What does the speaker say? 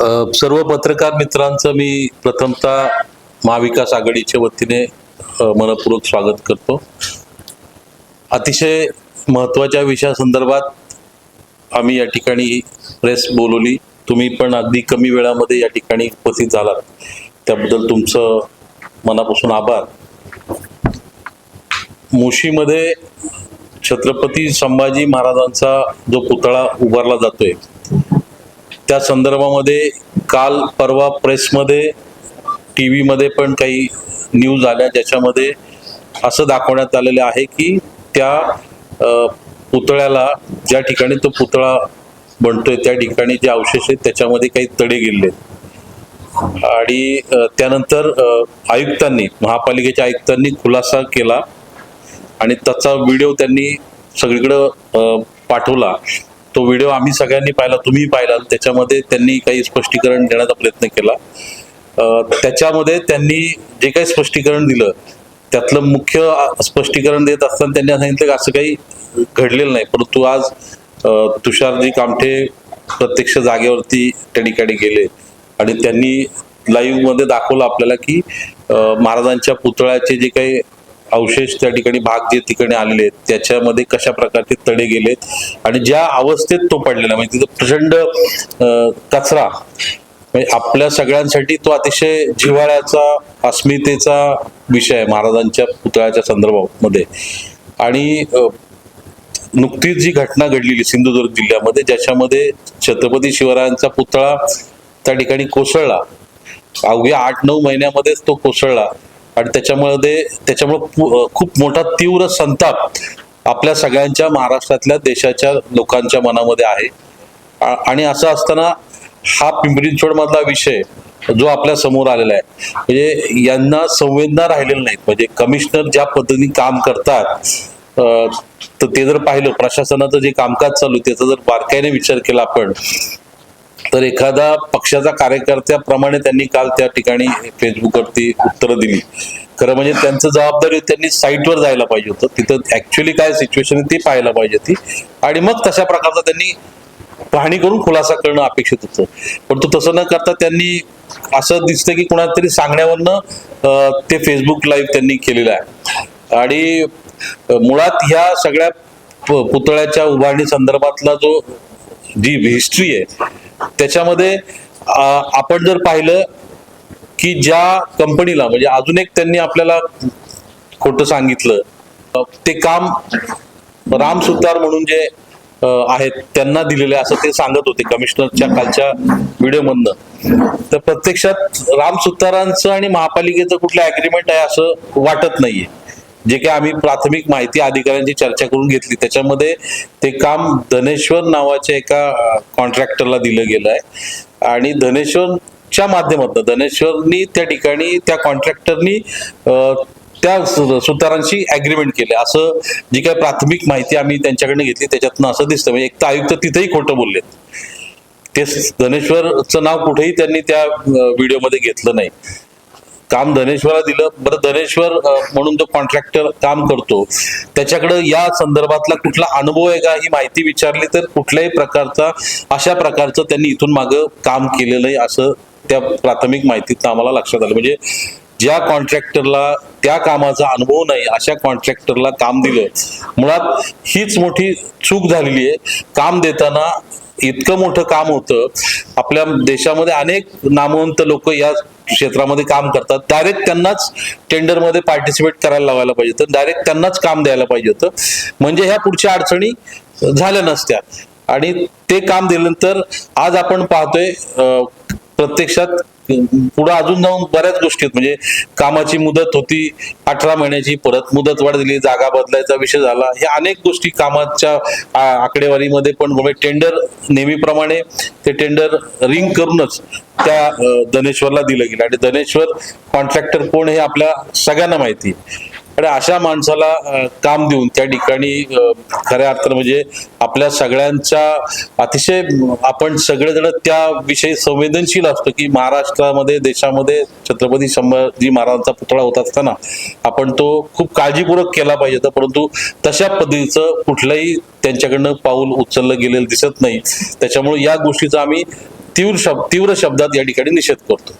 सर्व पत्रकार मित्रांचं मी प्रथमतः महाविकास आघाडीच्या वतीने मनपूर्वक स्वागत करतो. अतिशय महत्त्वाच्या विषयासंदर्भात आम्ही या ठिकाणी प्रेस बोलवली. तुम्ही पण अगदी कमी वेळामध्ये या ठिकाणी उपस्थित झालात. त्याबद्दल तुमचं मनापासून आभार. मुशीमध्ये छत्रपती संभाजी महाराजांचा जो पुतळा उभारला जातोय त्या संदर्भामध्ये काल परवा प्रेसमध्ये टी व्हीमध्ये पण काही न्यूज आल्या ज्याच्यामध्ये असं दाखवण्यात आलेलं आहे की त्या पुतळ्याला ज्या ठिकाणी तो पुतळा बनतोय त्या ठिकाणी जे अवशेष आहेत त्याच्यामध्ये काही तडे गेले आणि त्यानंतर आयुक्तांनी महापालिकेच्या आयुक्तांनी खुलासा केला आणि त्याचा व्हिडिओ त्यांनी सगळीकडं पाठवला. तो व्हिडिओ आम्ही सगळ्यांनी पाहिला तुम्ही पाहिला. त्याच्यामध्ये त्यांनी काही स्पष्टीकरण देण्याचा प्रयत्न केला. त्याच्यामध्ये त्यांनी जे काही स्पष्टीकरण दिलं त्यातलं मुख्य स्पष्टीकरण देत असताना त्यांनी सांगितलं की असं काही घडलेलं नाही. परंतु आज तुषारजी कामठे प्रत्यक्ष जागेवरती त्या ठिकाणी गेले आणि त्यांनी लाईव्हमध्ये दाखवलं आपल्याला की महाराजांच्या पुतळ्याचे जे काही अवशेष त्या ठिकाणी भाग जे ठिकाणी आलेले आहेत त्याच्यामध्ये कशा प्रकारचे तडे गेलेत आणि ज्या अवस्थेत तो पडलेला म्हणजे तिथं प्रचंड कचरा म्हणजे आपल्या सगळ्यांसाठी तो अतिशय जिव्हाळ्याचा अस्मितेचा विषय आहे महाराजांच्या पुतळ्याच्या संदर्भामध्ये. आणि नुकतीच जी घटना घडलेली सिंधुदुर्ग जिल्ह्यामध्ये ज्याच्यामध्ये छत्रपती शिवरायांचा पुतळा त्या ठिकाणी कोसळला. अवघ्या आठ नऊ महिन्यामध्येच तो कोसळला. आणि त्याच्यामध्ये त्याच्यामुळे पु- खूप मोठा तीव्र संताप आपल्या सगळ्यांच्या महाराष्ट्रातल्या देशाच्या लोकांच्या मनामध्ये आहे. आणि असं असताना हा पिंपरी मधला विषय जो आपल्यासमोर आलेला आहे म्हणजे यांना संवेदना राहिलेल्या नाहीत. म्हणजे कमिशनर ज्या पद्धतीने काम करतात तर ते जर पाहिलं प्रशासनाचं जे कामकाज चालू त्याचा जर बारकाईने विचार केला आपण तर एखादा पक्षाचा कार्यकर्त्याप्रमाणे त्यांनी काल त्या ठिकाणी फेसबुकवरती उत्तरं दिली. खरं म्हणजे त्यांचं जबाबदारी त्यांनी साईटवर जायला पाहिजे होतं. तिथं ऍक्च्युअली काय सिच्युएशन आहे ती पाहायला पाहिजे होती. आणि मग तशा प्रकारचा त्यांनी पाहणी करून खुलासा करणं अपेक्षित होतं. परंतु तसं न करता त्यांनी असं दिसतं की कुणाला तरी सांगण्यावरनं ते फेसबुक लाईव्ह त्यांनी केलेलं आहे. आणि मुळात ह्या सगळ्या पुतळ्याच्या उभारणी संदर्भातला जो जी हिस्ट्री आहे त्याच्यामध्ये आपण जर पाहिलं की ज्या कंपनीला म्हणजे अजून एक त्यांनी आपल्याला खोटं सांगितलं ते काम राम सुतार म्हणून जे आहेत त्यांना दिलेले असं ते सांगत होते कमिशनरच्या कालच्या व्हिडिओमधनं. तर प्रत्यक्षात राम सुतारांचं आणि महापालिकेचं कुठलं अग्रीमेंट आहे असं वाटत नाहीये. जे काही आम्ही प्राथमिक माहिती अधिकाऱ्यांची चर्चा करून घेतली त्याच्यामध्ये ते काम धनेश्वर नावाच्या एका कॉन्ट्रॅक्टरला दिलं गेलं आहे. आणि धनेश्वरच्या माध्यमातून धनेश्वरनी त्या ठिकाणी त्या कॉन्ट्रॅक्टरनी त्या सु- सुतारांशी अग्रीमेंट केले. असं जी काही प्राथमिक माहिती आम्ही त्यांच्याकडे घेतली त्याच्यातनं असं दिसतं. म्हणजे एक तर आयुक्त तिथेही खोटं बोलले ते धनेश्वरचं नाव कुठेही त्यांनी त्या व्हिडिओमध्ये घेतलं नाही. काम धनेश्वरला दिलं. बरं धनेश्वर म्हणून जो कॉन्ट्रॅक्टर काम करतो त्याच्याकडे या संदर्भातला कुठला अनुभव आहे का? ही माहिती विचारली तर कुठल्याही प्रकारचा अशा प्रकारचं त्यांनी इथून मागं काम केलेलं आहे असं त्या प्राथमिक माहितीत आम्हाला लक्षात आलं. म्हणजे ज्या कॉन्ट्रॅक्टरला त्या कामाचा अनुभव नाही अशा कॉन्ट्रॅक्टरला काम दिलं मुळात हीच मोठी चूक झालेली आहे. काम देताना इतकं मोठं काम होतं. आपल्या देशामध्ये अनेक नामवंत लोक या क्षेत्रामध्ये काम करतात. डायरेक्ट त्यांनाच टेंडरमध्ये पार्टिसिपेट करायला लावायला पाहिजे होतं. डायरेक्ट त्यांनाच काम द्यायला पाहिजे होतं. म्हणजे ह्या पुढच्या अडचणी झाल्या नसत्या. आणि ते काम दिल्यानंतर आज आपण पाहतोय प्रत्यक्षात पुढे अजून जाऊन बऱ्याच गोष्टी आहेत. म्हणजे कामाची मुदत होती अठरा महिन्याची परत मुदत वाढ दिली जागा बदलायचा विषय झाला. हे अनेक गोष्टी कामाच्या आ- आकडेवारीमध्ये पण म्हणजे टेंडर नेहमीप्रमाणे ते टेंडर रिंग करूनच त्या धनेश्वरला दिलं गेलं. आणि धनेश्वर कॉन्ट्रॅक्टर कोण हे आपल्या सगळ्यांना माहिती आहे. आणि अशा माणसाला काम देऊन त्या ठिकाणी खऱ्या अर्थानं म्हणजे आपल्या सगळ्यांच्या अतिशय आपण सगळेजण त्याविषयी संवेदनशील असतो की महाराष्ट्रामध्ये देशामध्ये छत्रपती संभाजी महाराजांचा पुतळा होत असताना आपण तो खूप काळजीपूर्वक केला पाहिजे होता. परंतु तशा पद्धतीचं कुठलंही त्यांच्याकडनं पाऊल उचललं गेलेलं दिसत नाही. त्याच्यामुळे या गोष्टीचा आम्ही तीव्र शब्द तीव्र शब्दात या ठिकाणी निषेध करतो.